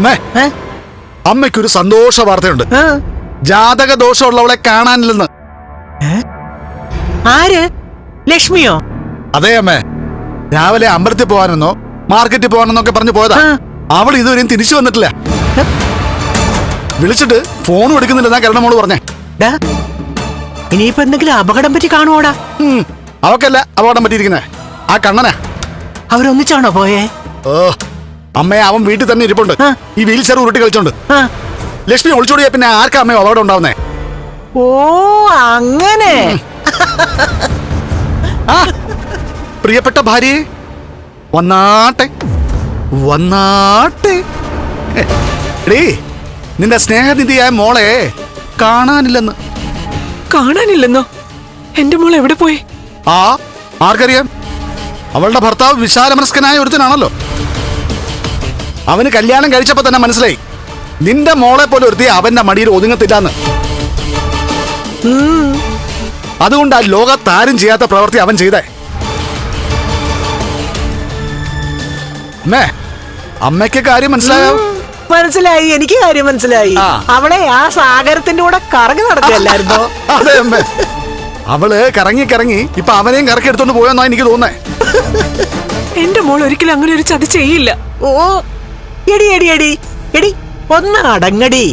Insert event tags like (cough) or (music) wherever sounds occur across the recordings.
അമ്മേ? അമ്മയ്ക്കൊരു സന്തോഷ വാർത്തയുണ്ട്. ജാതക ദോഷമുള്ളവളെ കാണാനില്ലെന്ന് ആര്? ലക്ഷ്മിയോ? അതെ അമ്മേ. രാവിലെ അമ്പലത്തിൽ പോകാനെന്നോ മാർക്കറ്റിൽ പോകാനെന്നൊക്കെ പറഞ്ഞു പോയതാ. അവൾ ഇതുവരെയും തിരിച്ചു വന്നിട്ടില്ല. വിളിച്ചിട്ട് ഫോണും എടുക്കുന്നില്ലെന്നാ കരണ മോൾ പറഞ്ഞേ ഇനിയിപ്പോ എന്തെങ്കിലും അപകടം പറ്റി കാണുവോടാ? അവക്കല്ല അപകടം പറ്റിയിരിക്കുന്നേ. ആ കണ്ണനാ. അവരൊന്നിച്ചാണോ പോയേ? ഓ. അമ്മയെ അവൻ വീട്ടിൽ തന്നെ ഇരിപ്പുണ്ട്. ഈ വീൽ ചെയർ ഉരുട്ടി കളിച്ചോണ്ട്. ലക്ഷ്മി ഒളിച്ചോടിയാ പിന്നെ ആർക്കാ അമ്മയോ അവിടെ ഉണ്ടാവുന്നേ? ഓ അങ്ങനെ. പ്രിയപ്പെട്ട ഭാര്യയെ വന്നാട്ടെ വന്നാട്ടെ. ഡേ നിന്റെ സ്നേഹനിധിയായ മോളെ കാണാനില്ലെന്ന്. കാണാനില്ലെന്നോ? എന്റെ മോൾ എവിടെ പോയി? ആ ആർക്കറിയാം? അവളുടെ ഭർത്താവ് വിശാലമനസ്കനായ ഒരുത്തനാണല്ലോ. അവന് കല്യാണം കഴിച്ചപ്പോ തന്നെ മനസ്സിലായി. നിന്റെ മോളെ പോലെ ഒരുത്തി അവന്റെ മടിയിൽ ഒതുങ്ങത്തില്ലാന്ന്. അതുകൊണ്ട് ആ ലോകത്താരും ചെയ്യാത്ത പ്രവൃത്തി അവൻ ചെയ്തേ. അമ്മേ അമ്മയ്ക്ക് കാര്യം മനസ്സിലായോ? മനസ്സിലായി എനിക്ക് കാര്യം മനസ്സിലായി. അവളെ ആ സാഗരത്തിന്റെ കൂടെ കറങ്ങി നടക്കുകയല്ലായിരുന്നോ? (laughs) അതെ അമ്മേ. അവൾ കറങ്ങി കറങ്ങി ഇപ്പൊ അവനെയും കറക്കി എടുത്തോണ്ട് പോയെന്നാ എനിക്ക് തോന്നേ എന്റെ മോൾ ഒരിക്കലും അങ്ങനെ ഒരു ചതി ചെയ്യില്ല. ഓ എടി എടി എടി. എടി ഒന്ന് അടങ്ങടി.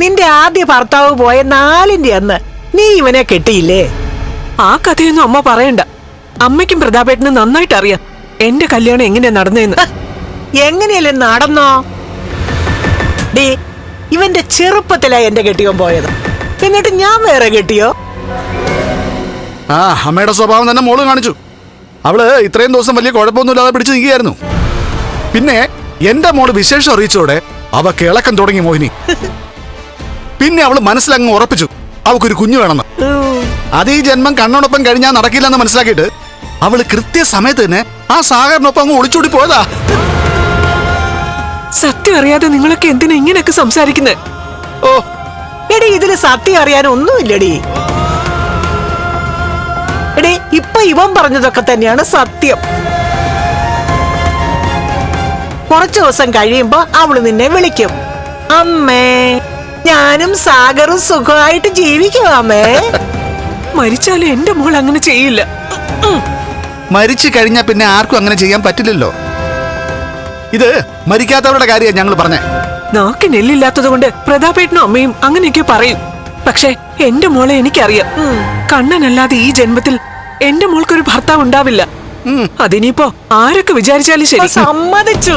നിന്റെ ആദ്യ ഭർത്താവ് പോയ നാലിന്റെ അന്ന് നീ ഇവനെ കെട്ടിയില്ലേ? ആ കഥയൊന്നും അമ്മ പറയണ്ട. അമ്മയ്ക്കും പ്രതാപേട്ടനും നന്നായിട്ട് അറിയാം എന്റെ കല്യാണം എങ്ങനെയാ നടന്നേന്ന്. എങ്ങനെയല്ലേ നടന്നോ? ഡേ ഇവന്റെ ചെറുപ്പത്തിലാ എന്റെ കെട്ടിയോൻ പോയത്. എന്നിട്ട് ഞാൻ വേറെ കെട്ടിയോ? ആ അമ്മയുടെ സ്വഭാവം തന്നെ മോൾ കാണിച്ചു. അവൾ ഇത്രയും ദിവസം വലിയ കുഴപ്പമൊന്നുമില്ലാതെ പിടിച്ചു നിൽക്കുകയായിരുന്നു. പിന്നെ എന്റെ മോൾ വിശേഷം അറിയിച്ചോടെ അവ കിളക്കം തുടങ്ങി മോഹിനി. പിന്നെ അവൾ മനസ്സിലങ്ങ് ഉറപ്പിച്ചു അവക്കൊരു കുഞ്ഞു വേണമെന്ന്. അത് ഈ ജന്മം കണ്ണോടൊപ്പം കഴിഞ്ഞാൽ നടക്കില്ലെന്ന് മനസ്സിലാക്കിയിട്ട് അവൾ കൃത്യസമയത്ത് തന്നെ ആ സാഗറിനൊപ്പം അങ്ങ് ഒളിച്ചോടി പോയതാ. സത്യം അറിയാതെ നിങ്ങളൊക്കെ എന്തിനാ ഇങ്ങനെയൊക്കെ സംസാരിക്കുന്നത് ഓ. എടി ഇതിന് സത്യം അറിയാൻ ഒന്നുമില്ലടി. എടേ ഇപ്പൊ ഇവൻ പറഞ്ഞതൊക്കെ തന്നെയാണ് സത്യം. കുറച്ചു ദിവസം കഴിയുമ്പോ അവൾ നിന്നെ വിളിക്കും. അമ്മേ ഞാനും സാഗറും സുഖമായിട്ട് ജീവിക്കും അമ്മേ. മരിച്ചാലും എന്റെ മോൾ അങ്ങനെ ചെയ്യില്ല. മരിച്ചു കഴിഞ്ഞാൽ പിന്നെ ആർക്കും അങ്ങനെ ചെയ്യാൻ പറ്റില്ലല്ലോ. ഇത് മരിക്കാത്തവരുടെ കാര്യമാണ് ഞങ്ങൾ പറഞ്ഞേ. നാക്ക് നെല്ലില്ലാത്തത് കൊണ്ട് പ്രതാപേട്ടനും അമ്മയും അങ്ങനെയൊക്കെ പറയും. പക്ഷെ എന്റെ മോളെ എനിക്കറിയാം. കണ്ണനല്ലാതെ ഈ ജന്മത്തിൽ എന്റെ മോൾക്കൊരു ഭർത്താവ് ഉണ്ടാവില്ല. അതിനിപ്പോ ആരൊക്കെ വിചാരിച്ചാലും ശരി. സമ്മതിച്ചു.